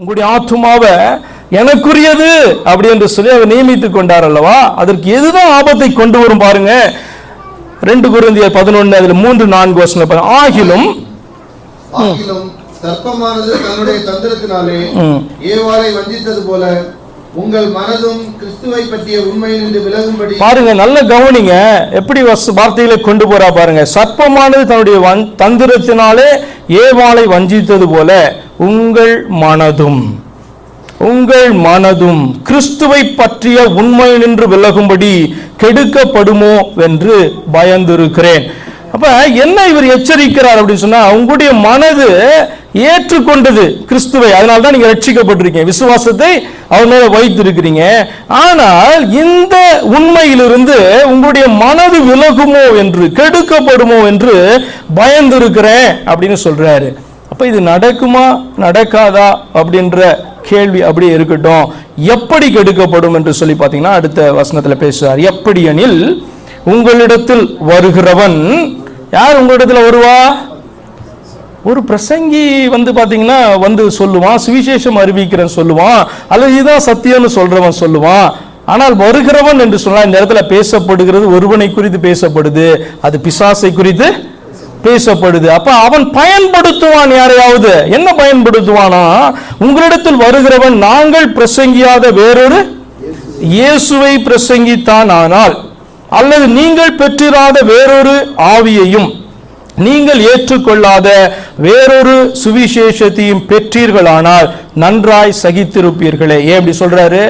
உங்களுடைய ஆத்துமாவை எனக்குரியது அப்படி என்று சொல்லி அவர் நியமித்துக் கொண்டார் அல்லவா? அதற்கு எதுதான் ஆபத்தை கொண்டு வரும் பாருங்க. ரெண்டு குருந்தியர் பதினொன்னு அதுல மூன்று நான்கு வருஷம் பாருங்க. ஆகிலும் சர்ப்பமானது தன்னுடைய தந்திரத்தினாலே. ஏவாளை வஞ்சித்தது போல உங்கள் மனதும் கிறிஸ்துவை பற்றிய உண்மையிலிருந்து விலகும்படி பாருங்க நல்ல கவனிங்க. எப்படி வசு வார்த்தைகளை கொண்டு போறா பாருங்க. சர்ப்பமானது தன்னுடைய வந் தந்திரத்தினாலே ஏவாளை வஞ்சித்தது போல உங்கள் மனதும் உங்கள் மனதும் கிறிஸ்துவை பற்றிய உண்மை நின்று விலகும்படி கெடுக்கப்படுமோ என்று பயந்திருக்கிறேன். அப்ப என்ன இவர் எச்சரிக்கிறார் அப்படின்னு சொன்னா உங்களுடைய மனது ஏற்றுக்கொண்டது கிறிஸ்துவை. அதனால தான் நீங்க ரட்சிக்கப்பட்டிருக்கீங்க. விசுவாசத்தை அவர் மேல வைத்திருக்கிறீங்க. ஆனால் இந்த உண்மையிலிருந்து உங்களுடைய மனது விலகுமோ என்று கெடுக்கப்படுமோ என்று பயந்திருக்கிறேன் அப்படின்னு சொல்றாரு. அப்ப இது நடக்குமா நடக்காதா அப்படின்ற கேள்வி அப்படியே இருக்கட்டும். எப்படி கெடுக்கப்படும் என்று சொல்லி பார்த்தீங்கன்னா அடுத்த வசனத்தில் பேசுவார் எப்படி எனில் உங்களிடத்தில் வருகிறவன் யார் உங்களிடத்தில் வருவா? ஒரு பிரசங்கி வந்து பார்த்தீங்கன்னா வந்து சொல்லுவான் சுவிசேஷம் அறிவிக்கிறேன் சொல்லுவான் அல்லது இதுதான் சத்தியம்னு சொல்கிறவன் சொல்லுவான். ஆனால் வருகிறவன் என்று சொன்னால் இந்த இடத்துல பேசப்படுகிறது ஒருவனை குறித்து பேசப்படுது அது பிசாசை குறித்து பேசப்படுது. அப்ப அவன் பயன்படுத்துவான் யாரையாவது? என்ன பயன்படுத்துவானா? உங்களிடத்தில் வருகிறவன் நாங்கள் பிரசங்கியாத வேறொரு இயேசுவை பிரசங்கித்தான் ஆனால் அல்லது நீங்கள் பெற்றிராத வேறொரு ஆவியையும் நீங்கள் ஏற்றுக்கொள்ளாத வேறொரு சுவிசேஷத்தையும் பெற்றீர்களானால் நன்றாய் சகித்திருப்பீர்களே. ஏன் இப்படி சொல்றாரு?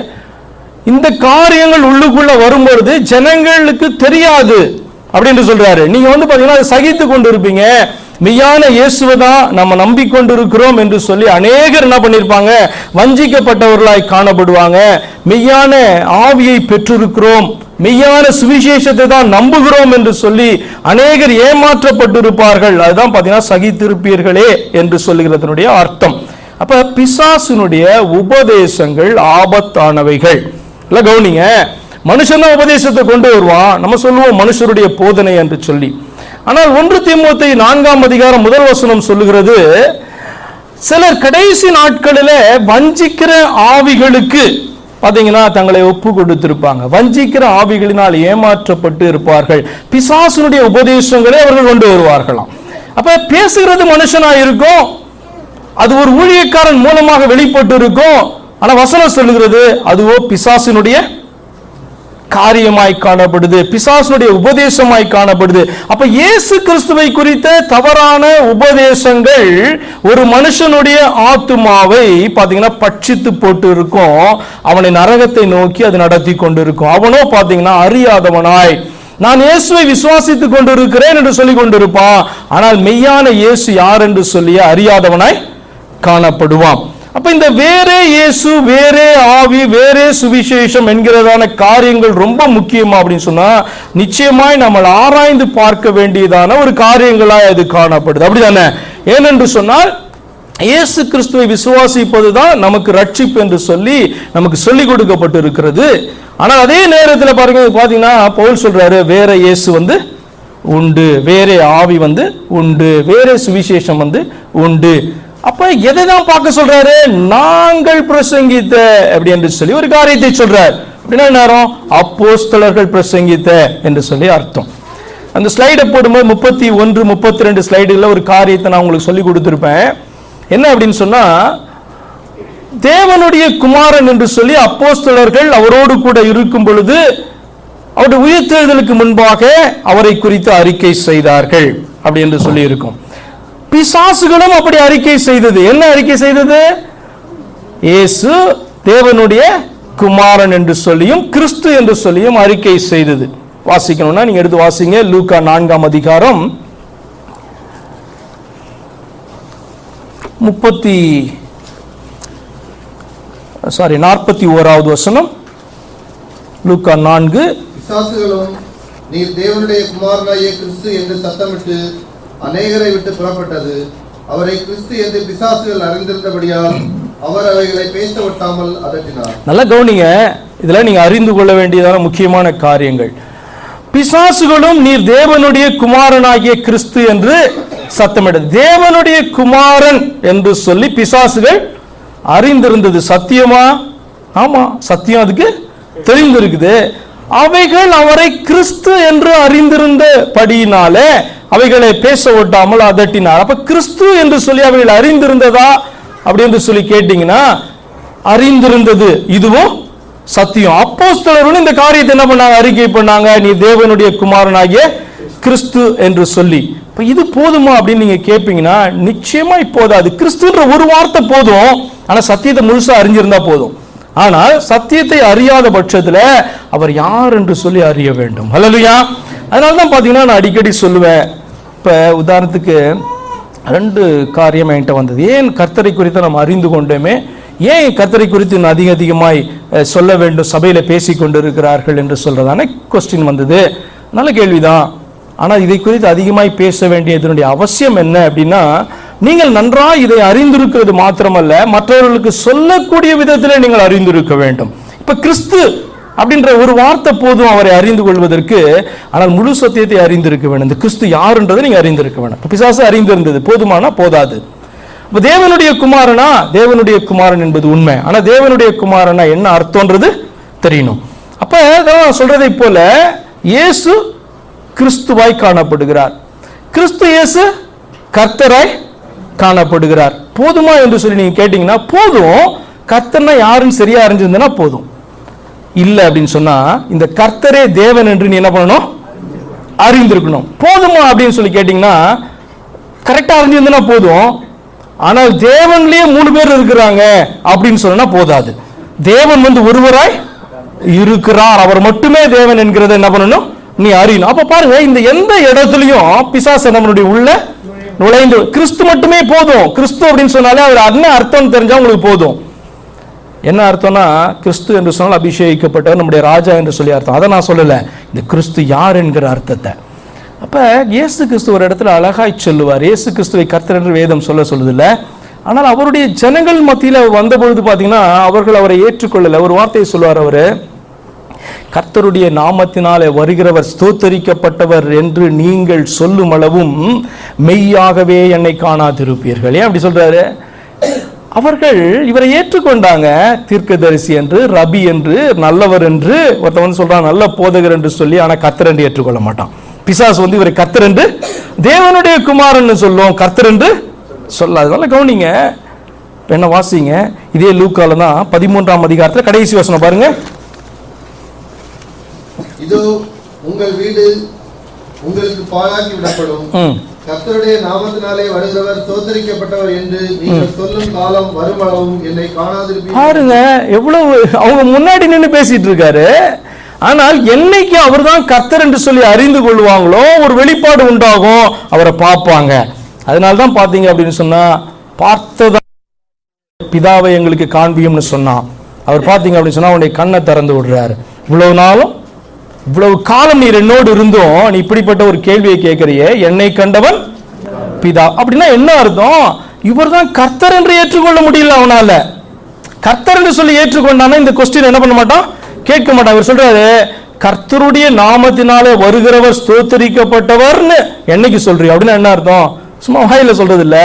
இந்த காரியங்கள் உள்ளுக்குள்ள வரும்பொழுது ஜனங்களுக்கு தெரியாது அப்படின்னு சொல்றாரு. நீங்க வந்து பாத்தீங்கன்னா அதை சகித்து கொண்டு இருப்பீங்க மெய்யான இயேசுவை தான் நம்ம நம்பிக்கொண்டிருக்கிறோம் என்று சொல்லி அநேகர் என்ன பண்ணியிருப்பாங்க வஞ்சிக்கப்பட்டவர்களாய் காணப்படுவாங்க. மெய்யான ஆவியை பெற்றிருக்கிறோம். மெய்யான சுவிசேஷத்தை தான் நம்புகிறோம் என்று சொல்லி அநேகர் ஏமாற்றப்பட்டிருப்பார்கள். அதுதான் பார்த்தீங்கன்னா சகித்திருப்பீர்களே என்று சொல்லுகிறதனுடைய அர்த்தம். அப்ப பிசாசினுடைய உபதேசங்கள் ஆபத்தானவைகள். இல்லை கவுனிங்க. மனுஷன் உபதேசத்தை கொண்டு வருவான். நம்ம சொல்லுவோம் மனுஷருடைய போதனை என்று சொல்லி. ஆனால் ஒன்று தீமோத்தை நான்காம் அதிகாரம் முதல் வசனம் சொல்லுகிறது சிலர் கடைசி நாட்களில் வஞ்சிக்கிற ஆவிகளுக்கு பார்த்தீங்கன்னா தங்களை ஒப்பு கொடுத்திருப்பாங்க. வஞ்சிக்கிற ஆவிகளினால் ஏமாற்றப்பட்டு இருப்பார்கள். பிசாசுனுடைய உபதேசங்களை அவர்கள் கொண்டு வருவார்களாம். அப்ப பேசுகிறது மனுஷனா இருக்கும் அது ஒரு ஊழியக்காரன் மூலமாக வெளிப்பட்டு இருக்கும் ஆனா வசனம் சொல்லுகிறது அதுவோ பிசாசினுடைய காரியமாய் காணப்படுது. பிசாசனுடைய உபதேசமாய் காணப்படுது. அப்ப இயேசு கிறிஸ்துவை குறித்த தவறான உபதேசங்கள் ஒரு மனுஷனுடைய ஆத்துமாவை பாத்தீங்கன்னா பட்சித்து போட்டு இருக்கும் அவனை நரகத்தை நோக்கி அது நடத்தி கொண்டிருக்கும். அவனோ பாத்தீங்கன்னா அறியாதவனாய். நான் இயேசுவை விசுவாசித்துக் கொண்டிருக்கிறேன் என்று சொல்லிக் கொண்டிருப்பான். ஆனால் மெய்யான இயேசு யார் என்று சொல்லி அறியாதவனாய் காணப்படுவான். அப்ப இந்த வேறே இயேசு வேறே ஆவி வேறே சுவிசேஷம் என்கிறதான காரியங்கள் ரொம்ப முக்கியமா அப்படின்னு சொன்னா நிச்சயமாய் நம்ம ஆராய்ந்து பார்க்க வேண்டியதான ஒரு காரியங்களாய் அது காணப்படுது. அப்படிதானே? ஏனென்று சொன்னால் இயேசு கிறிஸ்துவை விசுவாசிப்பது தான் நமக்கு ரட்சிப்பு என்று சொல்லி நமக்கு சொல்லிக் கொடுக்கப்பட்டு இருக்கிறது ஆனால் அதே நேரத்தில் பாருங்க பார்த்தீங்கன்னா பவுல் சொல்றாரு வேற இயேசு வந்து உண்டு வேறே ஆவி வந்து உண்டு வேறே சுவிசேஷம் வந்து உண்டு. அப்ப எதை தான் பார்க்க சொல்றாரு? நாங்கள் பிரசங்கித்த அப்படி என்று சொல்லி ஒரு காரியத்தை சொல்றார். அப்படின்னா என்ன நேரம் அப்போஸ்தலர்கள் பிரசங்கித்த என்று சொல்லி அர்த்தம். அந்த ஸ்லைடை போடும்போது முப்பத்தி ஒன்று முப்பத்தி ரெண்டு ஸ்லைடுகளில் ஒரு காரியத்தை நான் உங்களுக்கு சொல்லி கொடுத்துருப்பேன். என்ன அப்படின்னு சொன்னா தேவனுடைய குமாரன் என்று சொல்லி அப்போஸ்தலர்கள் அவரோடு கூட இருக்கும் பொழுது அவருடைய உயிர்த்தெழுதலுக்கு முன்பாக அவரை குறித்து அறிக்கை செய்தார்கள். அப்படி என்று சொல்லி இருக்கும் பிசாசுகளும் அப்படி அறிக்கை செய்தது. என்ன அறிக்கை செய்தது? இயேசு தேவனுடைய குமாரன் என்று சொல்லியும் கிறிஸ்து என்று சொல்லியும் அறிக்கை செய்தது. வாசிக்கணும்னா நீங்க எடுத்து வாசிங்க. லூக்கா நான்காம் அதிகாரம். முப்பத்தி சாரி நாற்பத்தி ஓராவது வசனம். லூக்கா நான்கு. நீர் தேவனுடைய குமாரனாய கிறிஸ்து என்று சத்தமிட்டு அநேகரை விட்டு புறப்பட்டது. அவரை கிறிஸ்து என்று பிசாசுகள் அறிந்திருந்தபடியால் அவர் அவைகளை பேச ஒட்டாமல் அதட்டினார். நல்ல கவனிங்க. இதெல்லாம் நீங்க அறிந்து கொள்ள வேண்டியதான முக்கியமான காரியங்கள். பிசாசுகளும் நீர் தேவனுடைய குமாரனாகிய கிறிஸ்து என்று சத்தமிட தேவனுடைய குமாரன் என்று சொல்லி பிசாசுகள் அறிந்திருந்தது. சத்தியமா? ஆமா சத்தியம் அதுக்கு தெரிந்திருக்குது. அவைகள் அவரை கிறிஸ்து என்று அறிந்திருந்த படியினாலே அவைகளை பேச ஒட்டாமல் அதட்டினார். அப்ப கிறிஸ்து என்று சொல்லி அவைகள் அறிந்திருந்ததா? அப்படி என்று சொல்லி கேட்டீங்கன்னா அறிந்திருந்தது. இதுவும் சத்தியம். அப்போஸ்தலர்களும் இந்த காரியத்தை என்ன பண்ணாங்க? அறிக்கை பண்ணாங்க. நீ தேவனுடைய குமாரனாகிய கிறிஸ்து என்று சொல்லி. இப்ப இது போதுமா அப்படின்னு நீங்க கேட்பீங்கன்னா நிச்சயமா போதாது. கிறிஸ்துன்ற ஒரு வார்த்தை போதும். ஆனா சத்தியத்தை முழுசா அறிஞ்சிருந்தா போதும். ஆனால் சத்தியத்தை அறியாத பட்சத்தில் அவர் யார் என்று சொல்லி அறிய வேண்டும். ஹalleluya அதனால தான் பார்த்தீங்கன்னா நான் அடிக்கடி சொல்லுவேன் இப்போ உதாரணத்துக்கு ரெண்டு காரியம் என்கிட்ட வந்தது. ஏன் கர்த்தரை குறித்து நம்ம அறிந்து கொண்டோமே? ஏன் கர்த்தரை குறித்து இன்னும் அதிக அதிகமாய் சொல்ல வேண்டும் சபையில் பேசி கொண்டிருக்கிறார்கள் என்று சொல்கிறதான கொஸ்டின் வந்தது. நல்ல கேள்விதான். ஆனால் இதை குறித்து அதிகமாய் பேச வேண்டியதனுடைய அவசியம் என்ன அப்படின்னா நீங்கள் நன்றாக இதை அறிந்திருக்கிறது மாத்திரமல்ல மற்றவர்களுக்கு சொல்லக்கூடிய விதத்தில் நீங்கள் அறிந்திருக்க வேண்டும். இப்போ கிறிஸ்து அப்படின்ற ஒரு வார்த்தை போதும் அவரை அறிந்து கொள்வதற்கு ஆனால் முழு சத்தியத்தை அறிந்திருக்க வேண்டும். இந்த கிறிஸ்து யாருன்றதை நீங்க அறிந்திருக்க வேண்டும் பிசாசு அறிந்திருந்தது. போதுமானா போதாது. இப்போ தேவனுடைய குமாரனா? தேவனுடைய குமாரன் என்பது உண்மை. ஆனால் தேவனுடைய குமாரனா என்ன அர்த்தம்ன்றது தெரியணும். அப்போ நான் சொல்றதை போல இயேசு கிறிஸ்துவாய் காணப்படுகிறார். கிறிஸ்து இயேசு கர்த்தராய் காணப்படுகிறார். போதுமா என்று சொல்லி நீங்க கேட்டீங்கன்னா போதும். கர்த்தனா யாருன்னு சரியா அறிஞ்சிருந்தனா போதும். இல்லை அப்படின்னு சொன்னா இந்த கர்த்தரே தேவன் என்று நீ என்ன பண்ணணும்? அறிந்திருக்கணும். போதுமா அப்படின்னு சொல்லி கேட்டிங்கன்னா கரெக்டாக அறிஞ்சிருந்தனா போதும். ஆனால் தேவன்லேயே மூணு பேர் இருக்கிறாங்க அப்படின்னு சொன்னா போதாது. தேவன் வந்து ஒருவராய் இருக்கிறார். அவர் மட்டுமே தேவன் என்கிறத என்ன பண்ணணும்? நீ அறியணும். அப்ப பாருங்க இந்த எந்த இடத்துலையும் பிசாசு நம்மளுடைய உள்ள நுழைந்து கிறிஸ்து மட்டுமே போதும். கிறிஸ்து அப்படின்னு சொன்னாலே அவர் என்ன அர்த்தம் தெரிஞ்சா உங்களுக்கு போதும். என்ன அர்த்தம்னா கிறிஸ்து என்று சொன்னால் அபிஷேகிக்கப்பட்டவர் நம்முடைய ராஜா என்று சொல்லி அர்த்தம். அதை நான் சொல்லலை. இந்த கிறிஸ்து யார் என்கிற அர்த்தத்தை. அப்போ இயேசு கிறிஸ்து ஒரு இடத்துல அழகாய் சொல்லுவார். இயேசு கிறிஸ்துவை கர்த்தர் என்று வேதம் சொல்ல சொல்லுதில்ல. ஆனால் அவருடைய ஜனங்கள் மத்தியில் வந்தபொழுது பார்த்தீங்கன்னா அவர்கள் அவரை ஏற்றுக்கொள்ளலை. ஒரு வார்த்தையை சொல்லுவார் அவர். கர்த்தருடைய நாமத்தினாலே வருகிறவர் ஸ்தோத்தரிக்கப்பட்டவர் என்று நீங்கள் சொல்லும் அளவும் மெய்யாகவே என்னை காணாதிருப்பீர்கள். ஏன் அப்படி சொல்கிறாரு அவர்கள் இவரை ஏற்றுக்கொண்டாங்க. தீர்க்கதரிசி என்று ரபி என்று நல்லவர் என்று. ஒருத்தன் வந்து சொல்றான் நல்ல போதகர் என்று சொல்லி ஆனா கர்த்தர் என்று ஏற்றுக்கொள்ள மாட்டான். பிசாசு வந்து இவரை கர்த்தர் என்று தேவனுடைய குமாரன் சொல்லும் கர்த்தர் என்று சொல்லாது அதனால கவனிங்க. என்ன வாசிங்க? இதே லூக்கால தான் பதிமூன்றாம் அதிகாரத்துல கடைசி வசனம் பாருங்க. இதோ உங்கள் வீடு உங்களுக்கு பாழாக்கி விடப்படும். ம் கர்த்தருடைய நாமத்தினாலே வருகிறவர் சோதரிக்கப்பட்டவர் என்று நீங்கள் சொல்லும் காலம் வருமளவும் என்னை காணாதிருப்பீர்கள் பாருங்க எவ்வளவு அவங்க முன்னாடி நின்று பேசிட்டு இருக்காரு. ஆனால் என்னைக்கு அவர்தான் கர்த்தர் என்று சொல்லி அறிந்து கொள்வாங்களோ ஒரு வெளிப்பாடு உண்டாகும் அவரை பார்ப்பாங்க. அதனால தான் பார்த்தீங்க அப்படின்னு சொன்னா பார்த்ததா பிதாவை எங்களுக்கு காண்பியும்னு சொன்னான். அவர் பார்த்தீங்க அப்படின்னு சொன்னா அவனுடைய கண்ணை திறந்து விடுறாரு. இவ்வளவு நாளும் இவ்வளவு காலம் நீர் என்னோடு இருந்தும் நீ இப்படிப்பட்ட ஒரு கேள்வியை கேட்கிறியே என்னை கண்டவன் பிதா. அப்படின்னா என்ன அர்த்தம்? இவர்தான் கர்த்தர் என்று ஏற்றுக்கொள்ள முடியல அவனால. கர்த்தர் என்று சொல்லி ஏற்றுக்கொண்டானா இந்த கொஸ்டின் என்ன பண்ண மாட்டான்? கேட்க மாட்டான். இவர் சொல்றாரு கர்த்தருடைய நாமத்தினாலே வருகிறவர் ஸ்தோத்தரிக்கப்பட்டவர்னு. என்னைக்கு சொல்றீங்க அப்படின்னு என்ன அர்த்தம்? சும்மா வாயில சொல்றது இல்லை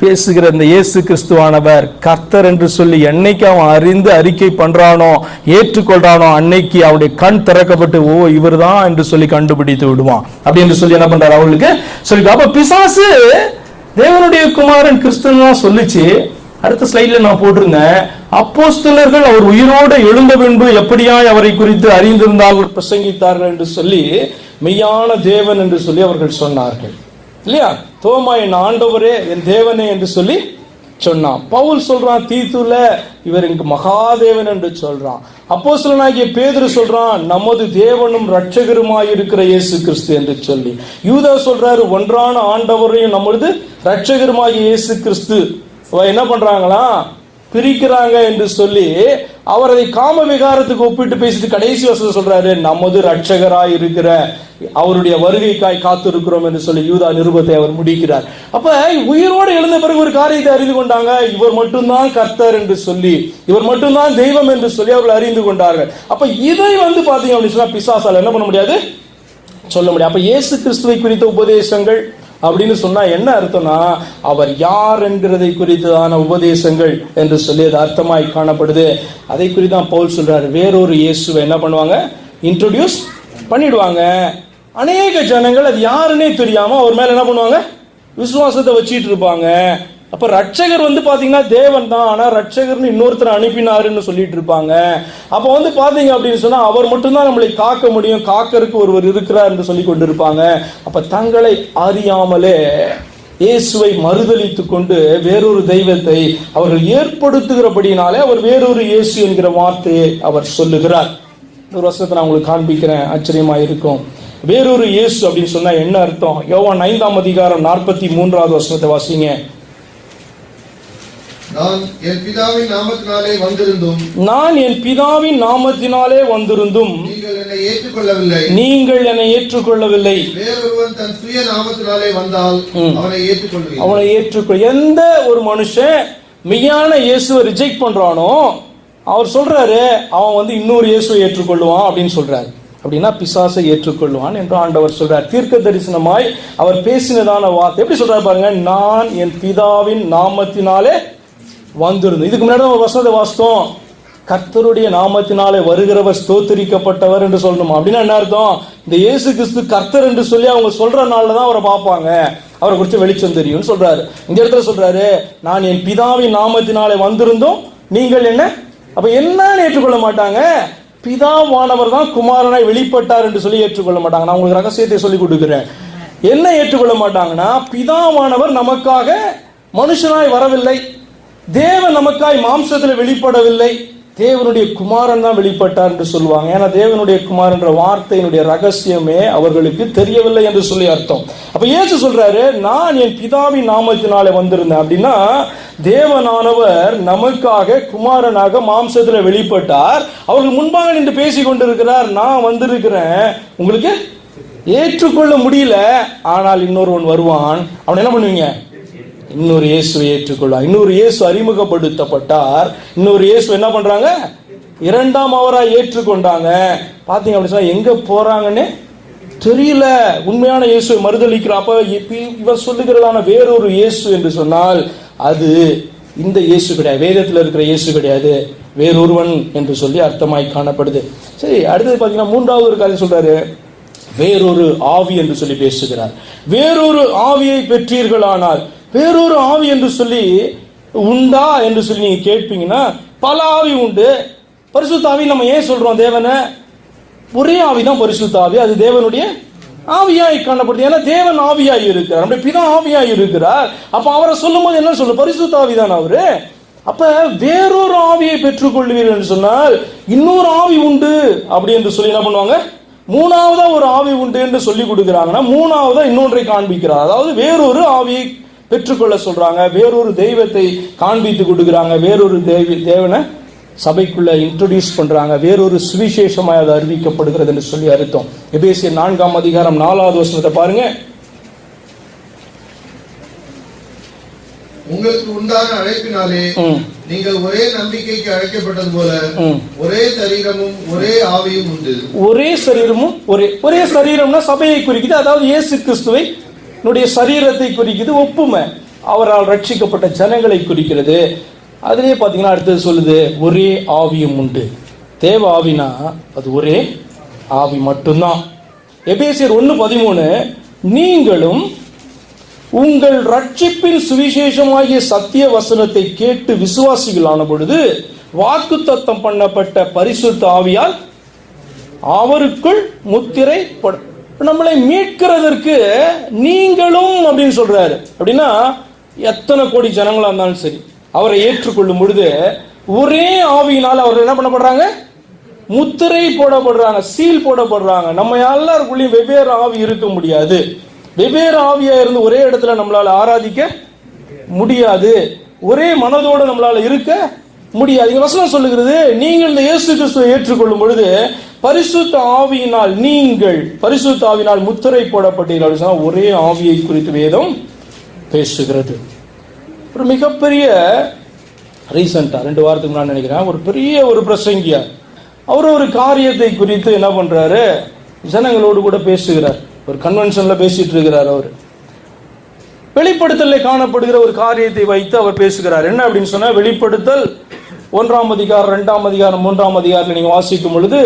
பேசுகிற இந்த இயேசு கிறிஸ்துவானவர் கர்த்தர் என்று சொல்லி என்னைக்கு அவன் அறிந்து அறிக்கை பண்றானோ ஏற்றுக்கொள்றானோ அன்னைக்கு அவனுடைய கண் திறக்கப்பட்டு ஓ இவர்தான் என்று சொல்லி கண்டுபிடித்து விடுவான். அப்படி என்று சொல்லி என்ன பண்றாரு அவளுக்கு சொல்லி அப்ப பிசாசு தேவனுடைய குமாரன் கிறிஸ்துவன் தான் சொல்லிச்சு. அடுத்த ஸ்லைட்ல நான் போட்டிருந்தேன். அப்போஸ்தலர்கள் அவர் உயிரோடு எழுந்த பின்பு எப்படியாய் அவரை குறித்து அறிந்திருந்தார்கள் பிரசங்கித்தார்கள் என்று சொல்லி மெய்யான தேவன் என்று சொல்லி அவர்கள் சொன்னார்கள். இல்லையா? தோமா என் ஆண்டவரே என் தேவனே என்று சொல்லி சொன்னான். பவுல் சொல்றான் தீத்துல இவர் எனக்கு மகாதேவன் என்று சொல்றான். அப்போஸ்தலனாகிய பேதுரு சொல்றான் நமது தேவனும் ரட்சகருமாயிருக்கிற இயேசு கிறிஸ்து என்று சொல்லி. யூதா சொல்றாரு ஒன்றான ஆண்டவரையும் நம்மளது ரட்சகருமாகிய இயேசு கிறிஸ்து. என்ன பண்றாங்களா பிரிக்கிறாங்க என்று சொல்லி அவர் அதை காம விகாரத்துக்கு ஒப்பிட்டு பேசிட்டு கடைசி வசதி சொல்றாரு நமது ரட்சகராய் இருக்கிற அவருடைய வருகைக்காய் காத்திருக்கிறோம் என்று சொல்லி யூதா நிருபத்தை அவர் முடிக்கிறார். அப்ப உயிரோடு எழுந்த பிறகு ஒரு காரியத்தை அறிந்து கொண்டாங்க. இவர் மட்டும்தான் கர்த்தர் என்று சொல்லி இவர் மட்டும்தான் தெய்வம் என்று சொல்லி அவர்கள் அறிந்து கொண்டார்கள். அப்ப இதை வந்து பாத்தீங்க அப்படின்னு சொன்னா பிசாசால என்ன பண்ண முடியாது? சொல்ல முடியாது. அப்ப இயேசு கிறிஸ்துவை குறித்த உபதேசங்கள் அப்படின்னு சொன்னா என்ன அர்த்தம்னா அவர் யார் என்கிறதை குறித்ததான உபதேசங்கள் என்று சொல்லி அது அர்த்தமாய் காணப்படுது. அதை குறித்து தான் பவுல் சொல்றாரு. வேறொரு இயேசுவை என்ன பண்ணுவாங்க? இன்ட்ரோடியூஸ் பண்ணிடுவாங்க. அநேக ஜனங்கள் அது யாருன்னே தெரியாம அவர் மேல என்ன பண்ணுவாங்க? விசுவாசத்தை வச்சிட்டு இருப்பாங்க. அப்ப ரட்சகர் வந்து பாத்தீங்கன்னா தேவன் தான். ஆனா ரட்சகர்னு இன்னொருத்தர் அனுப்பினாருன்னு சொல்லிட்டு இருப்பாங்க. அப்ப வந்து பாத்தீங்க அப்படின்னு சொன்னா அவர் மட்டும்தான் நம்மளை காக்க முடியும். காக்கருக்கு ஒருவர் இருக்கிறார் என்று சொல்லி கொண்டிருப்பாங்க. அப்ப தங்களை அறியாமலே இயேசுவை மறுதளித்து கொண்டு வேறொரு தெய்வத்தை அவர்கள் ஏற்படுத்துகிறபடினாலே அவர் வேறொரு இயேசு என்கிற வார்த்தையை அவர் சொல்லுகிறார். ஒரு வருஷத்தை நான் உங்களுக்கு காண்பிக்கிறேன். ஆச்சரியமா இருக்கும். வேறொரு இயேசு அப்படின்னு சொன்னா என்ன அர்த்தம்? யோவான் ஐந்தாம் அதிகாரம் நாற்பத்தி மூன்றாவது வருஷத்தை வாசிங்க. நான் என் பிதாவின் நாமத்தினாலே வந்திருந்தும் நான் என் பிதாவின் நாமத்தினாலே வந்திருந்தும் நீங்கள் என்னை ஏற்றுக்கொள்ளவில்லை. நீங்கள் என்னை ஏற்றுக்கொள்ளவில்லை. வேறொருவன் தன் சுய நாமத்தினாலே வந்தால் அவனை ஏற்றுக்கொள். எந்த ஒரு மனுஷன் மெய்யான இயேசுவை ரிஜெக்ட் பண்றானோ அவர் சொல்றாரு அவன் வந்து இன்னொரு இயேசுவை ஏற்றுக்கொள்வான் அப்படின்னு சொல்றாரு. அப்படின்னா பிசாசை ஏற்றுக்கொள்வான் என்று ஆண்டவர் சொல்றார். தீர்க்க தரிசனமாய் அவர் பேசினதான வார்த்தை. எப்படி சொல்றாரு பாருங்க நான் என் பிதாவின் நாமத்தினாலே வந்திருந்தோம் இதுக்கு முன்னாடி நம்ம வசனத்தை வாசித்தோம். கர்த்தருடைய நாமத்தினாலே வருகிறவர் ஸ்தோத்திரிக்கப்பட்டவர் என்று சொல்லணும்? அப்படின்னா என்ன அர்த்தம்? இந்த இயேசு கிறிஸ்து கர்த்தர் என்று சொல்லி அவங்க சொல்ற நாள்ல தான் அவரை பார்ப்பாங்க. அவரை குறித்து வெளிச்சம் தெரியும்னு சொல்றாரு. இந்த இடத்துல சொல்றாரு நான் என் பிதாவின் நாமத்தினாலே வந்திருந்தோம் நீங்கள் என்ன? அப்ப என்ன ஏற்றுக்கொள்ள மாட்டாங்க. பிதாவானவர் தான் குமாரனாய் வெளிப்பட்டார் என்று சொல்லி ஏற்றுக்கொள்ள மாட்டாங்க. நான் உங்களுக்கு ரகசியத்தை சொல்லி கொடுக்குறேன். என்ன ஏற்றுக்கொள்ள மாட்டாங்கன்னா பிதாவானவர் நமக்காக மனுஷனாய் வரவில்லை. தேவன் நமக்காய் மாம்சத்தில் வெளிப்படவில்லை. தேவனுடைய குமாரன் தான் வெளிப்பட்டார் என்று சொல்லுவாங்க. ஏன்னா தேவனுடைய குமார் என்ற வார்த்தையினுடைய ரகசியமே அவர்களுக்கு தெரியவில்லை என்று சொல்லி அர்த்தம். அப்ப ஏசு சொல்றாரு நான் என் பிதாவின் நாமத்தினாலே வந்திருந்தேன். அப்படின்னா தேவனானவர் நமக்காக குமாரனாக மாம்சத்துல வெளிப்பட்டார். அவர்கள் முன்பாக நின்று பேசி கொண்டிருக்கிறார். நான் வந்திருக்கிறேன். உங்களுக்கு ஏற்றுக்கொள்ள முடியல. ஆனால் இன்னொருவன் வருவான். அவன் என்ன பண்ணுவீங்க? இன்னொரு இயேசுவை ஏற்றுக்கொள்வார். இன்னொரு இயேசு அறிமுகப்படுத்தப்பட்டார். இன்னொரு இயேசு என்ன பண்றாங்க? இரண்டாம் அவராக ஏற்றுக்கொண்டாங்க. பாத்தீங்க அப்படின்னு சொன்னா எங்க போறாங்கன்னு தெரியல. உண்மையான இயேசுவை மறுதளிக்கிறோம் அப்ப இவன் சொல்லுகிறதான வேறொரு இயேசு என்று சொன்னால் அது இந்த இயேசு கிடையாது. வேதத்தில் இருக்கிற இயேசு கிடையாது. வேறொருவன் என்று சொல்லி அர்த்தமாய் காணப்படுது. சரி அடுத்தது பாத்தீங்கன்னா மூன்றாவது ஒரு கதை சொல்றாரு. வேறொரு ஆவி என்று சொல்லி பேசுகிறார். வேறொரு ஆவியை பெற்றீர்களானால் வேறொரு ஆவி என்று சொல்லி உண்டா என்று சொல்லி நீங்கள் கேட்பீங்கன்னா பல ஆவி உண்டு. பரிசுத்தாவி நம்ம ஏன் சொல்கிறோம் தேவனை? ஒரே ஆவி தான் பரிசுத்தாவி அது தேவனுடைய ஆவியாய் காணப்படுது. ஏன்னா தேவன் ஆவியாய் இருக்கிறார். நம்முடைய பிதா ஆவியாய் இருக்கிறார். அப்போ அவரை சொல்லும்போது என்ன சொல்லு பரிசுத்த ஆவி தான் அவரு? அப்ப வேறொரு ஆவியை பெற்றுக்கொள்வீர்கள் என்று சொன்னால் இன்னொரு ஆவி உண்டு அப்படி என்று சொல்லி என்ன பண்ணுவாங்க? மூணாவதா ஒரு ஆவி உண்டு என்று சொல்லி கொடுக்குறாங்கன்னா மூணாவதா இன்னொன்றை காண்பிக்கிறார். அதாவது வேறொரு ஆவியை பெற்றுக்கொள்ள சொல்றாங்க. வேறொரு தெய்வத்தை காண்பித்து கொடுக்குறாங்க. வேறொரு தேவி தேவனை சபைக்குள்ள இன்ட்ரோடியூஸ் பண்றாங்க. வேறொரு சுவிசேஷமாய் அது அறிவிக்கப்படுகிறது என்று சொல்லி அர்த்தம். எபேசியர் நான்காம் அதிகாரம் நாலாவது வசனத்தை பாருங்க. உங்களுக்கு உண்டான அழைப்பினாலே நீங்கள் ஒரே நம்பிக்கைக்கு அழைக்கப்பட்டது போல. ஒரே சரீரமும் ஒரே ஆவியும் உண்டு. ஒரே சரீரமும் ஒரே ஒரே சரீரம்னா சபையை குறிக்குது. அதாவது இயேசு கிறிஸ்துவை என்னுடைய சரீரத்தை குறிக்குது ஒப்புமை. அவரால் ரட்சிக்கப்பட்ட ஜனங்களை குறிக்கிறது. அதிலே பார்த்தீங்கன்னா அடுத்தது சொல்லுது ஒரே ஆவியும் உண்டு. தேவ ஆவினா அது ஒரே ஆவி மட்டும்தான். எபேசியர் ஒன்று பதிமூணு நீங்களும் உங்கள் ரட்சிப்பின் சுவிசேஷமாகிய சத்திய வசனத்தை கேட்டு விசுவாசிகளான பொழுது வாக்குத்தத்தம் பண்ணப்பட்ட பரிசுத்த ஆவியால் அவருக்குள் முத்திரை நம்மளை மீட்கிறதற்கு நீங்களும் அப்படின்னு சொல்றாரு. அப்படின்னா எத்தனை கோடி ஜனங்களா இருந்தாலும் சரி அவரை ஏற்றுக்கொள்ளும் பொழுது ஒரே ஆவியினால் அவர்கள் என்ன பண்ணப்படுறாங்க? முத்திரை போடப்படுறாங்க சீல் போடப்படுறாங்க. நம்ம எல்லாருக்குள்ளேயும் வெவ்வேறு ஆவி இருக்க முடியாது. வெவ்வேறு ஆவியா இருந்து ஒரே இடத்துல நம்மளால ஆராதிக்க முடியாது. ஒரே மனதோடு நம்மளால இருக்க முடியாது. இங்க வசனம் சொல்லுகிறது நீங்கள் இந்த இயேசு கிறிஸ்துவை ஏற்றுக்கொள்ளும் பொழுது பரிசுத்த ஆவியினால் நீங்கள் பரிசுத்த ஆவியினால் முத்திரை போடப்பட்டீர்கள் சொன்னால் ஒரே ஆவியை குறித்து வேதம் பேசுகிறது. ஒரு மிகப்பெரிய ரீசெண்டா ரெண்டு வாரத்துக்கு நான் நினைக்கிறேன் ஒரு பெரிய ஒரு பிரசங்கியார் அவர் ஒரு காரியத்தை குறித்து என்ன பண்றாரு? ஜனங்களோடு கூட பேசுகிறார். ஒரு கன்வென்ஷன்ல பேசிட்டு இருக்கிறார் அவர். வெளிப்படுத்தலில் காணப்படுகிற ஒரு காரியத்தை வைத்து அவர் பேசுகிறார். என்ன அப்படின்னு சொன்னா வெளிப்படுத்தல் ஒன்றாம் அதிகாரம் ரெண்டாம் அதிகாரம் மூன்றாம் அதிகாரத்தில் நீங்க வாசிக்கும் பொழுது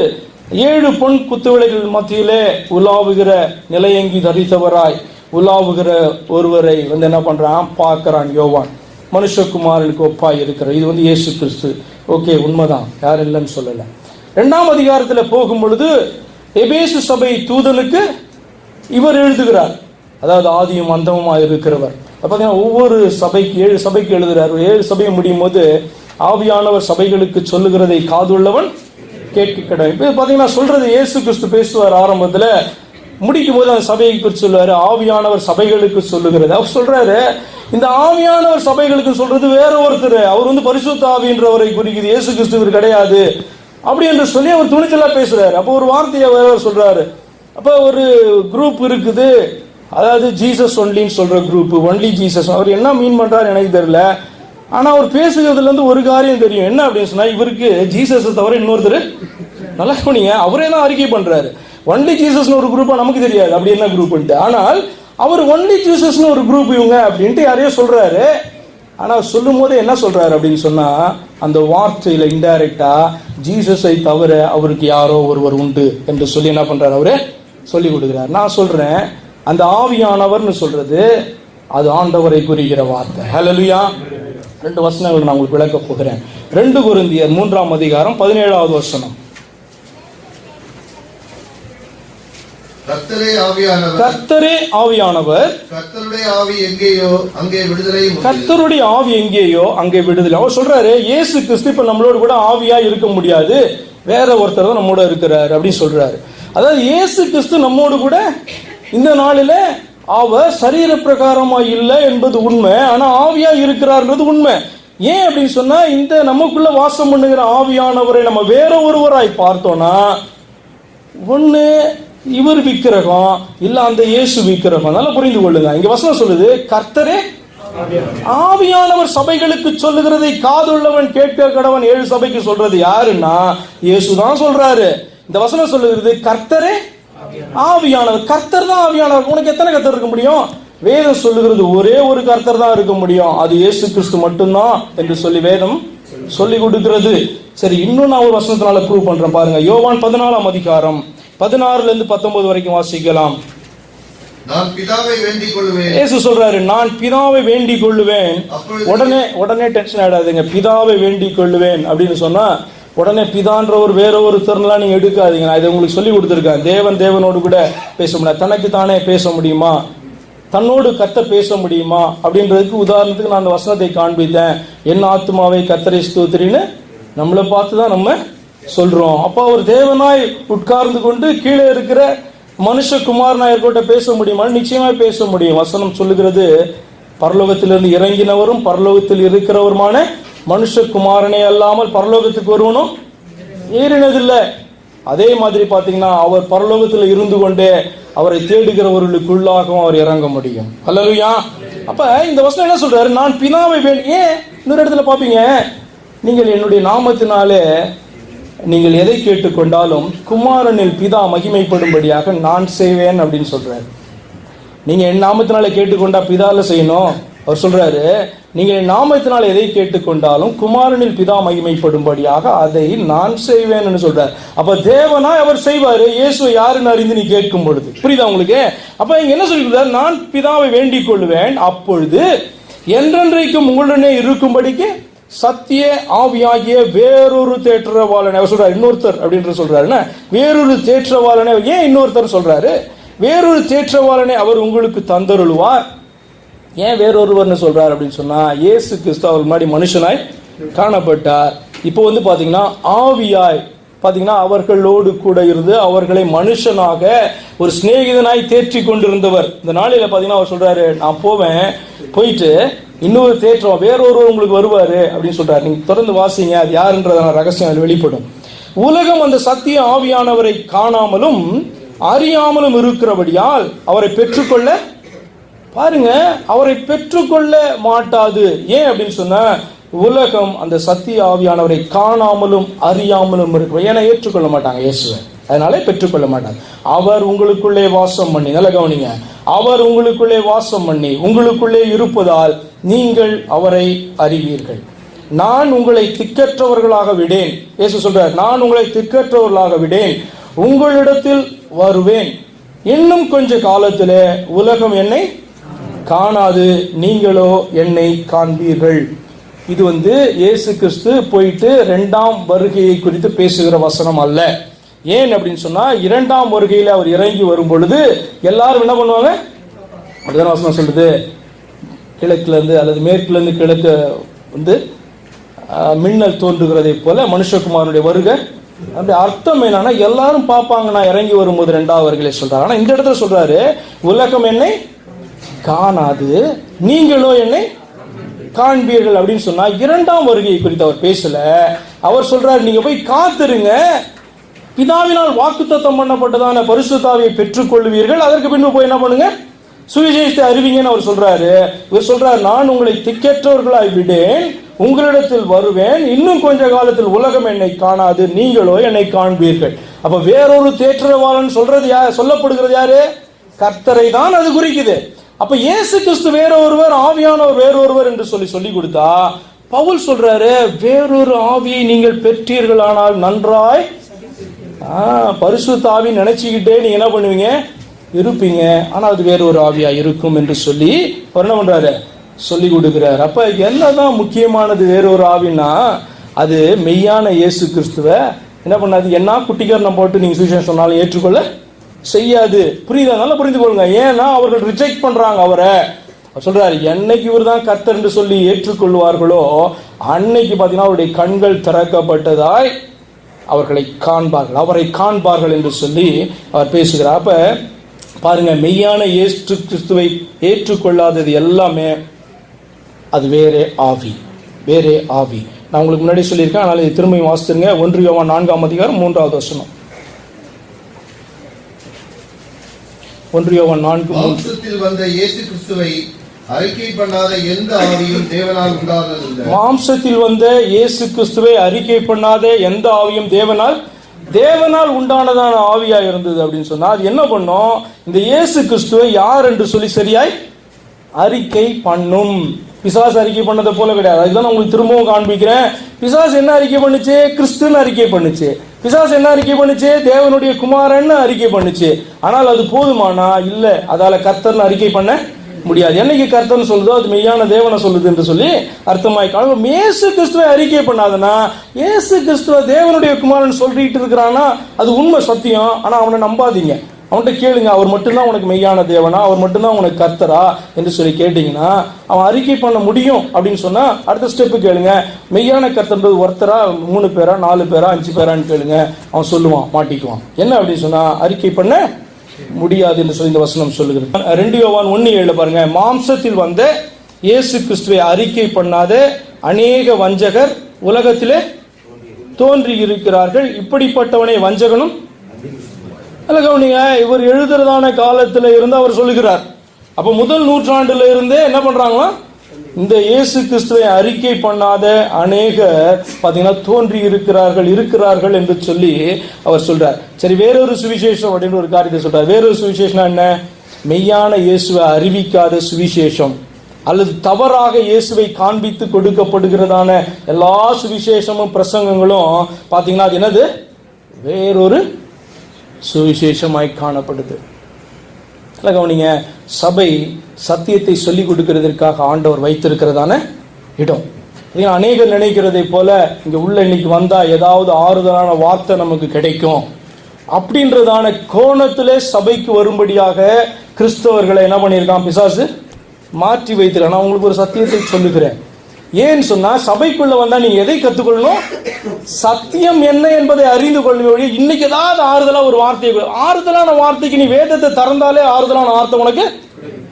ஏழு பொன் குத்துவிளைகள் மத்தியிலே உலாவுகிற நிலையங்கி தரித்தவராய் உலாவுகிற ஒருவரை வந்து என்ன பண்ணுறான் பார்க்குறான் யோவான். மனுஷகுமாரனுக்கு ஒப்பாய் இருக்கிற இது வந்து இயேசு கிறிஸ்து. ஓகே உண்மைதான். யாரும் இல்லைன்னு சொல்லலை. ரெண்டாம் அதிகாரத்தில் போகும் பொழுது எபேசு சபை தூதனுக்கு இவர் எழுதுகிறார். அதாவது ஆதியும் அந்தமுமாக இருக்கிறவர். அப்போ பார்த்தீங்கன்னா ஒவ்வொரு சபைக்கு ஏழு சபைக்கு எழுதுகிறார். ஏழு சபையும் முடியும் போது ஆவியானவர் சபைகளுக்கு சொல்லுகிறதை காதுள்ளவன் கேட்க கடை இப்போ பார்த்தீங்கன்னா சொல்றது ஏசு கிறிஸ்து பேசுவார் ஆரம்பத்தில். முடிக்கும் போது அந்த சபையை குறித்து சொல்லுவார். ஆவியானவர் சபைகளுக்கு சொல்லுகிறது. அவர் சொல்றாரு இந்த ஆவியானவர் சபைகளுக்கு சொல்றது வேற ஒருத்தர். அவர் வந்து பரிசுத்த ஆவின்றவரை குறிக்குது. இயேசு கிறிஸ்துவர் கிடையாது. அப்படி என்று சொல்லி அவர் துணிச்சலாக பேசுறாரு. அப்போ ஒரு வார்த்தையை வேற சொல்கிறாரு சொல்றாரு. அப்போ ஒரு குரூப் இருக்குது. அதாவது ஜீசஸ் ஒன்லின்னு சொல்ற குரூப் ஒன்லி ஜீசஸ் அவர் என்ன மீன் பண்றாரு எனக்கு தெரியல. ஆனால் அவர் பேசுகிறதுலேருந்து ஒரு காரியம் தெரியும். என்ன அப்படின்னு சொன்னால் இவருக்கு ஜீசஸை தவிர இன்னொருத்தர் நல்லா கவனிங்க அவரே தான் அறிக்கை பண்ணுறாரு ஒன்லி ஜீசஸ்னு ஒரு குரூப்பாக நமக்கு தெரியாது. அப்படி என்ன குரூப்ன்ட்டு ஆனால் அவர் ஒன்லி ஜீசஸ்னு ஒரு குரூப் இவங்க அப்படின்ட்டு யாரையோ சொல்கிறாரு ஆனால் சொல்லும் போது என்ன சொல்கிறாரு அப்படின்னு சொன்னால் அந்த வார்த்தையில் இன்டைரக்டாக ஜீசஸை தவிர அவருக்கு யாரோ ஒருவர் உண்டு என்று சொல்லி என்ன பண்ணுறாரு அவரு? சொல்லி கொடுக்குறாரு. நான் சொல்கிறேன் அந்த ஆவியானவர்னு சொல்கிறது அது ஆண்டவரை குறிக்கிற வார்த்தை. ஹalleluya ரெண்டு வசனங்கள் நான் உங்களுக்கு விளக்க போகிறேன். ரெண்டு குருந்தியர் மூன்றாம் அதிகாரம் பதினேழாவது வசனம். கர்த்தரே ஆவியானவர். கர்த்தரே ஆவியானவர். கர்த்தருடைய ஆவி எங்கேயோ அங்கே விடுதலையும் உண்டு. கர்த்தருடைய ஆவி எங்கேயோ அங்கே விடுதலை. அவர் சொல்றாரு இயேசு கிறிஸ்து இப்ப நம்மளோட கூட ஆவியா இருக்க முடியாது. வேற ஒருத்தர் தான் நம்மோட இருக்கிறாரு. அப்படின்னு சொல்றாரு. அதாவது இயேசு கிறிஸ்து நம்மோடு கூட இந்த நாளில அவ சரீர பிரகாரமா இல்லை என்பது உண்மை ஆனா ஆவியா இருக்கிறார்ன்றது உண்மை. ஏன் அப்படின்னு சொன்னா இந்த நமக்குள்ள வாசம் பண்ணுகிற ஆவியானவரை நம்ம வேற ஒருவராய் பார்த்தோம்னா ஒண்ணு இவர் விக்கிரகம் இல்ல அந்த இயேசு விக்கிரகம். நல்லா புரிந்து கொள்ளுங்க. இங்க வசனம் சொல்லுது கர்த்தரே ஆவியானவர் சபைகளுக்கு சொல்லுகிறதை காதுள்ளவன் கேட்க கடவன் ஏழு சபைக்கு சொல்றது யாருன்னா இயேசு தான் சொல்றாரு. இந்த வசனம் சொல்லுகிறது கர்த்தரே ஆவியானவர் கர்த்தர் தான் ஆவியானவர். உனக்கு எத்தனை கர்த்தர் இருக்க முடியும்? வேதம் சொல்லுகிறது ஒரே ஒரு கர்த்தர் தான் இருக்க முடியும். அது இயேசு கிறிஸ்து மட்டும்தான் என்று சொல்லி வேதம் சொல்லி கொடுக்கிறது. சரி இன்னும் நான் ஒரு வசனத்தினால ப்ரூவ் பண்றேன். பாருங்க யோவான் பதினாலாம் அதிகாரம் பதினாறுல இருந்து பத்தொன்பது வரைக்கும் வாசிக்கலாம். நான் பிதாவை வேண்டிக் கொள்வேன் இயேசு சொல்றாரு நான் பிதாவை வேண்டிக் கொள்ளுவேன் உடனே உடனே டென்ஷன் ஆயிடாதீங்க. பிதாவை வேண்டிக் கொள்ளுவேன் அப்படின்னு சொன்னா உடனே பிதான்ற ஒரு வேற ஒரு திறனெல்லாம் நீங்க எடுக்காதீங்க. நான் இதை உங்களுக்கு சொல்லி கொடுத்துருக்கேன். தேவன் தேவனோடு கூட பேச முடியாது. தனக்கு தானே பேச முடியுமா? தன்னோடு கத்த பேச முடியுமா? அப்படின்றதுக்கு உதாரணத்துக்கு நான் அந்த வசனத்தை காண்பித்தேன். என் ஆத்மாவை கத்தரை ஸ்தோத்திரின்னு நம்மளை பார்த்து தான் நம்ம சொல்றோம். அப்போ அவர் தேவனாய் உட்கார்ந்து கொண்டு கீழே இருக்கிற மனுஷகுமார் நாயர்கிட்ட பேச முடியுமா நிச்சயமா பேச முடியும். வசனம் சொல்லுகிறது பரலோகத்திலிருந்து இறங்கினவரும் பரலோகத்தில் இருக்கிறவருமான மனுஷகுமாரனே அல்லாமல் பரலோகத்துக்கு வருவனும் ஏறினதில்லை. அதே மாதிரி பார்த்தீங்கன்னா அவர் பரலோகத்தில் இருந்து கொண்டே அவரை தேடுகிறவர்களுக்குள்ளாகவும் அவர் இறங்க முடியும். அல்லலுயா. அப்ப இந்த வசனம் என்ன சொல்றாரு? நான் பிதாவை வேணும் ஏன்? இன்னொரு இடத்துல பார்ப்பீங்க. நீங்கள் என்னுடைய நாமத்தினாலே நீங்கள் எதை கேட்டுக்கொண்டாலும் குமாரனில் பிதா மகிமைப்படும்படியாக நான் செய்வேன் அப்படின்னு சொல்றாரு. நீங்க என் நாமத்தினால கேட்டுக்கொண்டா பிதால செய்யணும். அவர் சொல்றாரு நீங்கள் என் நாமத்தினால் எதை கேட்டுக்கொண்டாலும் குமாரனில் பிதா மகிமைப்படும்படியாக அதை நான் செய்வேன்னு சொல்றாரு. அப்ப தேவனா அவர் செய்வாரு இயேசுவை யாருன்னு அறிந்து நீ கேட்கும் பொழுது. புரியுதா உங்களுக்கு? அப்ப இங்க என்ன சொல்லிருக்காரு நான் பிதாவை வேண்டிக் கொள்வேன் அப்பொழுது என்றென்றைக்கும் உங்களுடனே இருக்கும்படிக்கு சத்திய ஆவியாகிய வேறொரு தேற்றவாளனை அவர் சொல்றாரு இன்னொருத்தர் அப்படின்ற சொல்றாருன்னா வேறொரு தேற்றவாளனை ஏன் இன்னொருத்தர் சொல்றாரு? வேறொரு தேற்றவாளனை அவர் உங்களுக்கு தந்தருள்வார். ஏன் வேறொருவர்னு சொல்கிறார் அப்படின்னு சொன்னால் இயேசு கிறிஸ்து அவர் முன்னாடி மனுஷனாய் காணப்பட்டார். இப்போ வந்து பார்த்தீங்கன்னா ஆவியாய் பார்த்தீங்கன்னா அவர்களோடு கூட இருந்து அவர்களை மனுஷனாக ஒரு சிநேகிதனாய் தேற்றி கொண்டிருந்தவர். இந்த நாளையில் பார்த்தீங்கன்னா அவர் சொல்கிறாரு நான் போவேன் போயிட்டு இன்னொரு தேற்றம் வேறொருவர் உங்களுக்கு வருவார் அப்படின்னு சொல்கிறார் நீங்க தொடர்ந்து வாசிங்க அது யாருன்றதான ரகசியம் அது வெளிப்படும். உலகம் அந்த சத்திய ஆவியானவரை காணாமலும் அறியாமலும் இருக்கிறபடியால் அவரை பெற்றுக்கொள்ள பாருங்க அவரை பெற்றுக்கொள்ள மாட்டாது. ஏன் அப்படின்னு சொன்னா உலகம் அந்த சத்திய ஆவியானவரை காணாமலும் அறியாமலும் இருக்கும் ஏன்னா ஏற்றுக்கொள்ள மாட்டாங்க இயேசுவை. அதனாலே பெற்றுக்கொள்ள மாட்டார் அவர் உங்களுக்குள்ளே வாசம் பண்ணி நல்ல கவனிங்க. அவர் உங்களுக்குள்ளே வாசம் பண்ணி உங்களுக்குள்ளே இருப்பதால் நீங்கள் அவரை அறிவீர்கள். நான் உங்களை திக்கற்றவர்களாக விடேன். இயேசு சொல்றார் நான் உங்களை திக்கற்றவர்களாக விடேன். உங்களிடத்தில் வருவேன். இன்னும் கொஞ்ச காலத்தில் உலகம் என்னை காணாது நீங்களோ என்னை காண்பீர்கள். இது வந்து இயேசு கிறிஸ்து போயிட்டு ரெண்டாம் வருகையை குறித்து பேசுகிற வசனம் அல்ல. ஏன் அப்படின்னு சொன்னா இரண்டாம் வருகையில் அவர் இறங்கி வரும் பொழுது எல்லாரும் என்ன பண்ணுவாங்க? அப்படிதான் வசனம் சொல்லுது. கிழக்குல இருந்து அல்லது மேற்குல இருந்து கிழக்கு வந்து மின்னல் தோன்றுகிறதை போல மனுஷகுமாரனுடைய வருகை. அப்படி அர்த்தம் என்னன்னா எல்லாரும் பார்ப்பாங்க நான் இறங்கி வரும்போது ரெண்டாவது வருகையில சொல்றாரு. ஆனா இந்த இடத்துல சொல்றாரு உலகம் என்னை காணாது. நீங்களோ என்னை காண்பீர்கள் அப்படின்னு சொன்னா இரண்டாம் வருகையை குறித்து அவர் பேசல. அவர் சொல்றாரு நீங்க போய் காத்துருங்க. பிதாவினால் வாக்குத்தத்தம் பண்ணப்பட்டதான பரிசுத்தாவியை பெற்றுக்கொள்வீர்கள். அதற்கு பின்பு போய் என்ன பண்ணுங்க? சுவிசேஷத்தை அறிவிங்கன்னு அவர் சொல்றாரு. இவர் சொல்றாரு நான் உங்களை திக்கற்றவர்களாய் விடேன். உங்களிடத்தில் வருவேன். இன்னும் கொஞ்ச காலத்தில் உலகம் என்னை காணாது. நீங்களோ என்னை காண்பீர்கள். அப்ப வேறொரு தேற்றவாளன் சொல்றது யார்? சொல்லப்படுகிறது யாரு? கர்த்தரை தான் அது குறிக்குது. அப்ப இயேசு கிறிஸ்து வேற ஒருவர் ஆவியானவர் வேறொருவர் என்று சொல்லி சொல்லி கொடுத்தா பவுல் சொல்றாரு வேறொரு ஆவியை நீங்கள் பெற்றீர்களானால் நன்றாய். பரிசு தாவி நினைச்சுக்கிட்டே நீங்க என்ன பண்ணுவீங்க? இருப்பீங்க. ஆனா அது வேற ஒரு ஆவியா இருக்கும் என்று சொல்லி அவர் என்ன பண்றாரு? சொல்லி கொடுக்கிறார். அப்ப என்னதான் முக்கியமானது வேற ஒரு ஆவின்னா அது மெய்யான இயேசு கிறிஸ்துவ என்ன பண்ணாது? என்ன குட்டிக்காரனை போட்டு நீங்க சுவிசேஷம் சொன்னாலும் ஏற்றுக்கொள்ள செய்யாது. புரியுதா? நல்லா புரிந்து கொள்ளுங்க ஏன்னா அவர்கள் ரிஜெக்ட் பண்றாங்க அவரை. சொல்றாரு என்னைக்கு இவர் தான் கர்த்தர் என்று சொல்லி ஏற்றுக்கொள்வார்களோ அன்னைக்கு பார்த்தீங்கன்னா அவருடைய கண்கள் திறக்கப்பட்டதாய் அவர்களை காண்பார்கள். அவரை காண்பார்கள் என்று சொல்லி அவர் பேசுகிறார். அப்ப பாருங்க மெய்யான ஏற்று கிறிஸ்துவை ஏற்றுக்கொள்ளாதது எல்லாமே அது வேறே ஆவி. வேறே ஆவி. நான் உங்களுக்கு முன்னாடி சொல்லியிருக்கேன் அதனால் திரும்பியும் வாசித்துருங்க. ஒன்று யோவான் நான்காம் அதிகாரம் மூன்றாவது வசனம். ஒன்று யோவான் நான்கு மாம்சத்தில் வந்த இயேசு கிறிஸ்துவை அறிக்கை பண்ணாத எந்த ஆவியும் தேவனால் உண்டானதில்லை. மாம்சத்தில் வந்த இயேசு கிறிஸ்துவை அறிக்கை பண்ணாத எந்த ஆவியும் தேவனால் தேவனால் உண்டானதான ஆவியா இருந்தது அப்படின்னு சொன்னா அது என்ன பண்ணும்? இந்த இயேசு கிறிஸ்துவை யார் என்று சொல்லி சரியாய் அறிக்கை பண்ணும். பிசாசு அறிக்கை பண்ணதை போல கிடையாது. அதுதான் நான் உங்களுக்கு திரும்பவும் காண்பிக்கிறேன். பிசாசு என்ன அறிக்கை பண்ணுச்சு? கிறிஸ்துன்னு அறிக்கை பண்ணுச்சு. பிசாசு என்ன அறிக்கை பண்ணுச்சு? தேவனுடைய குமாரன்னு அறிக்கை பண்ணுச்சு. ஆனால் அது போதுமானா? இல்லை. அதால் கர்த்தர்னு அறிக்கை பண்ண முடியாது. என்னைக்கு கர்த்தர்னு சொல்லுதோ அது மெய்யான தேவனை சொல்லுது என்று சொல்லி அர்த்தமாய் காணும் ஏசு கிறிஸ்துவை அறிக்கை பண்ணாதனா? ஏசு கிறிஸ்துவ தேவனுடைய குமாரன் சொல்லிட்டு இருக்கிறானா? அது உண்மை சத்தியம். ஆனால் அவனை நம்பாதீங்க. அவன்கிட்ட கேளுங்க அவர் மட்டும்தான் உனக்கு மெய்யான தேவனா அவர் மட்டும்தான் உனக்கு கர்த்தரா என்று சொல்லி கேட்டீங்கன்னா அவன் அறிக்கை பண்ண முடியும் அப்படின்னு சொன்னால் அடுத்த ஸ்டெப்பு கேளுங்க. மெய்யான கர்த்தன்றது ஒருத்தரா மூணு பேரா நாலு பேரா அஞ்சு பேரான்னு கேளுங்க. அவன் சொல்லுவான் மாட்டிக்குவான். என்ன அப்படின்னு சொன்னா அறிக்கை பண்ண முடியாது என்று சொல்லி இந்த வசனம் சொல்லுகிறது. ரெண்டு யோவான் ஒன்று ஏழு பாருங்க மாம்சத்தில் வந்த இயேசு கிறிஸ்துவை அறிக்கை பண்ணாத அநேக வஞ்சகர் உலகத்திலே தோன்றி இருக்கிறார்கள் இப்படிப்பட்டவனை வஞ்சகனும் அல்ல கவனிங்க இவர் எழுதுறதான காலத்தில் இருந்து அவர் சொல்லுகிறார். அப்போ முதல் நூற்றாண்டுல இருந்தே என்ன பண்றாங்களா? இந்த இயேசு கிறிஸ்துவை அறிக்கை பண்ணாத அநேகர் பார்த்தீங்கன்னா தோன்றி இருக்கிறார்கள் இருக்கிறார்கள் என்று சொல்லி அவர் சொல்றார். சரி வேறொரு சுவிசேஷம் அப்படின்னு ஒரு காரியத்தை சொல்றார். வேறொரு சுவிசேஷம் என்ன? மெய்யான இயேசுவை அறிவிக்காத சுவிசேஷம். அல்லது தவறாக இயேசுவை காண்பித்து கொடுக்கப்படுகிறதான எல்லா சுவிசேஷமும் பிரசங்கங்களும் பார்த்தீங்கன்னா அது என்னது? வேறொரு சுவிசேஷமாய் காணப்படுது. இல்லை கவனிங்க சபை சத்தியத்தை சொல்லிக் கொடுக்கிறதற்காக ஆண்டவர் வைத்திருக்கிறதான இடம். இல்லையா, அநேகர் நினைக்கிறதை போல இங்கே உள்ள இன்னைக்கு வந்தால் ஏதாவது ஆறுதலான வார்த்தை நமக்கு கிடைக்கும். அப்படின்றதான கோணத்திலே சபைக்கு வரும்படியாக கிறிஸ்தவர்களை என்ன பண்ணியிருக்கான் பிசாசு? மாற்றி வைத்திருக்கான். நான் உங்களுக்கு ஒரு சத்தியத்தை சொல்லுகிறேன். ஏன்னு சொன்னா சபைக்குள்ள வந்தா நீங்க எதை கத்துக்கொள்ளணும்? சத்தியம் என்ன என்பதை அறிந்து கொள்ளும் வழி இன்னைக்கு ஏதாவது ஆறுதலா ஒரு வார்த்தையை ஆறுதலான வார்த்தைக்கு நீ வேதத்தை திறந்தாலே ஆறுதலான வார்த்தை உனக்கு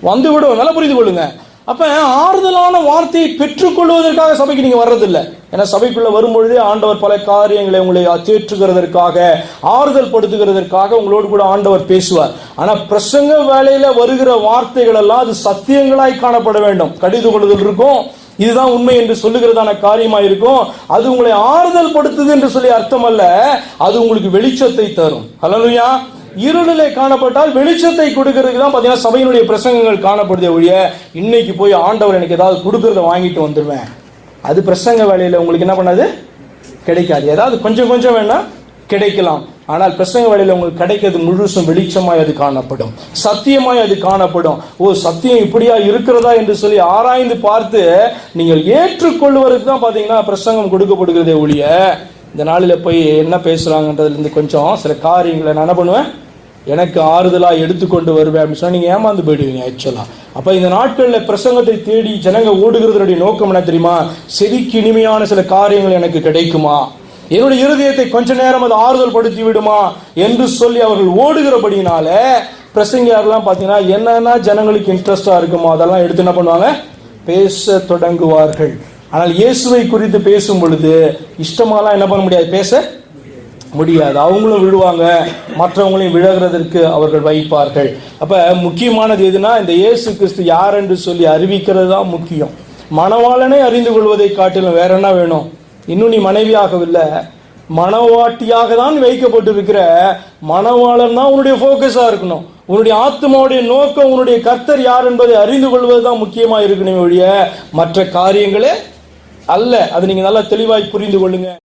வந்து விடும் நல்லா புரிந்து கொள்ளுங்க. அப்ப ஆறுதலான வார்த்தையை பெற்றுக்கொள்வதற்காக சபைக்கு நீங்க வர்றதில்லை. ஏன்னா சபைக்குள்ள வரும்பொழுதே ஆண்டவர் பல காரியங்களை உங்களை தேற்றுகிறதற்காக ஆறுதல் படுத்துகிறதற்காக உங்களோடு கூட ஆண்டவர் பேசுவார். ஆனா பிரசங்க வேலையில வருகிற வார்த்தைகள் எல்லாம் அது சத்தியங்களாய் காணப்பட வேண்டும். கடிது கொள்ளுதல் இருக்கும். இதுதான் உண்மை என்று சொல்லுகிறதான காரியமா இருக்கும் அது உங்களை ஆறுதல் படுத்துது என்று சொல்லி அர்த்தம் அல்ல அது உங்களுக்கு வெளிச்சத்தை தரும். ஹலோயா இருளிலே காணப்பட்டால் வெளிச்சத்தை கொடுக்கறதுக்கு தான் பார்த்தீங்கன்னா சபையினுடைய பிரசங்கங்கள் காணப்படுதே ஒழிய இன்னைக்கு போய் ஆண்டவர் எனக்கு ஏதாவது கொடுக்கறத வாங்கிட்டு வந்துடுவேன் அது பிரசங்க வேலையில் உங்களுக்கு என்ன பண்ணாது? கிடைக்காது. ஏதாவது கொஞ்சம் கொஞ்சம் வேணா கிடைக்கலாம். ஆனால் பிரசங்க வேலையில் உங்களுக்கு கிடைக்கிறது முழுசும் வெளிச்சமாய் அது காணப்படும். சத்தியமாய் அது காணப்படும். ஓ சத்தியம் இப்படியா இருக்கிறதா என்று சொல்லி ஆராய்ந்து பார்த்து நீங்கள் ஏற்றுக்கொள்வதற்கு தான் பார்த்தீங்கன்னா பிரசங்கம் கொடுக்கப்படுகிறதே ஒழிய இந்த நாளில் போய் என்ன பேசுகிறாங்கன்றதுலேருந்து கொஞ்சம் சில காரியங்களை நான் என்ன பண்ணுவேன்? எனக்கு ஆறுதலாக எடுத்துக்கொண்டு வருவேன் அப்படின்னு சொன்னால் நீங்கள் ஏமாந்து போயிடுவீங்க ஆக்சுவலாக அப்போ இந்த நாட்களில் பிரசங்கத்தை தேடி ஜனங்க ஓடுகிறதுடைய நோக்கம் என்ன தெரியுமா? செவிக்கு இனிமையான சில காரியங்கள் எனக்கு கிடைக்குமா? என்னுடைய இருதயத்தை கொஞ்ச நேரம் அது ஆறுதல் படுத்தி விடுமா என்று சொல்லி அவர்கள் ஓடுகிறபடினால பிரசங்கியாரெல்லாம் பார்த்தீங்கன்னா என்னென்ன ஜனங்களுக்கு இன்ட்ரெஸ்டாக இருக்குமோ அதெல்லாம் எடுத்து என்ன பண்ணுவாங்க? பேச தொடங்குவார்கள். ஆனால் இயேசுவை குறித்து பேசும் பொழுது இஷ்டமாலாம் என்ன பண்ண முடியாது? பேச முடியாது. அவங்களும் விழுவாங்க. மற்றவங்களையும் விழகிறதற்கு அவர்கள் வைப்பார்கள். அப்போ முக்கியமானது எதுனா இந்த இயேசு கிறிஸ்து யார் என்று சொல்லி அறிவிக்கிறது தான் முக்கியம். மணவாளனை அறிந்து கொள்வதை காட்டிலும் வேற என்ன வேணும்? இன்னும் நீ மனைவியாகவில்லை. மனவாட்டியாக தான் வைக்கப்பட்டிருக்கிற மனவாளன் தான் உன்னுடைய ஃபோக்கஸாக இருக்கணும். உன்னுடைய ஆத்மாவுடைய நோக்கம் உன்னுடைய கர்த்தர் யார் என்பதை அறிந்து கொள்வது தான் முக்கியமாக இருக்கணும் ஒழிய மற்ற காரியங்களே அல்ல. அது நீங்கள் நல்லா தெளிவாய் புரிந்து கொள்ளுங்கள்